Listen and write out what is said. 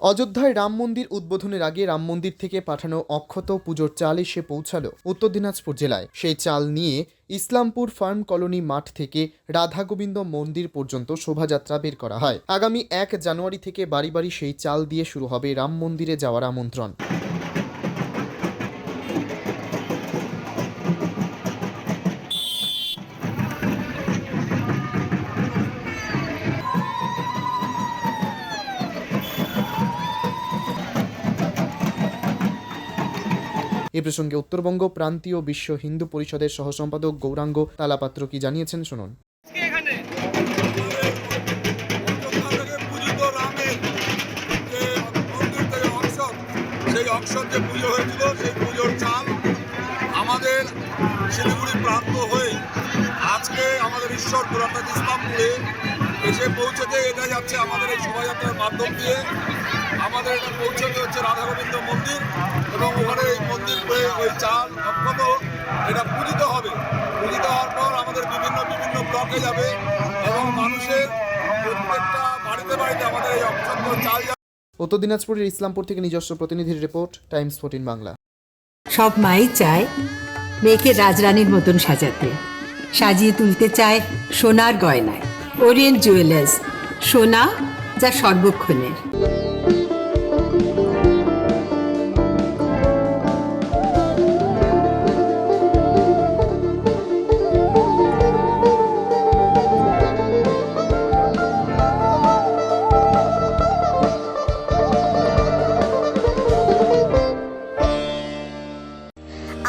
অযোধ্যায় রাম মন্দির উদ্বোধনের আগে রাম মন্দির থেকে পাঠানো অক্ষত পুজোর চাল এসে পৌঁছাল উত্তর দিনাজপুর জেলায়। সেই চাল নিয়ে ইসলামপুর ফার্ম কলোনি মাঠ থেকে রাধাগোবিন্দ মন্দির পর্যন্ত শোভাযাত্রা বের করা হয়। আগামী এক জানুয়ারি থেকে বাড়ি বাড়ি সেই চাল দিয়ে শুরু হবে রাম মন্দিরে যাওয়ার আমন্ত্রণ। এ প্রসঙ্গে উত্তরবঙ্গ প্রান্তীয় বিশ্ব হিন্দু পরিষদের সহসম্পাদক গৌরাঙ্গ তালাপাত্র কি জানিয়েছেন শুনুন। সেই অংশক যে পুজো হয়েছিল সেই পুজোর চাল আমাদের শিলিগুড়ি প্রান্ত হয়ে আজকে আমাদের ঈশ্বরপুর অর্থাৎ ইসলামপুরে এসে পৌঁছেতে এটা যাচ্ছে আমাদের এই শোভাযাত্রার মাধ্যম দিয়ে। আমাদের এটা পৌঁছতে হচ্ছে রাধা গোবিন্দ মন্দির এবং মন্দির ওই চাল অক্ষত এটা পূজিত হবে। পূজিত হওয়ার পর আমাদের বিভিন্ন বিভিন্ন ব্লকে যাবে এবং মানুষের প্রত্যেকটা বাড়িতে বাড়িতে আমাদের এই অক্ষত চাল উত্তর দিনাজপুরের ইসলামপুর থেকে নিজস্ব প্রতিনিধির রিপোর্ট টাইমস ফোর্টিন বাংলা। সব মাই চায় মেয়েকে রাজরানীর মতন সাজাতে। সাজিয়ে তুলতে চায় সোনার গয়নায়। ওরিয়েন্ট জুয়েলার্স সোনা যা সর্বক্ষণের।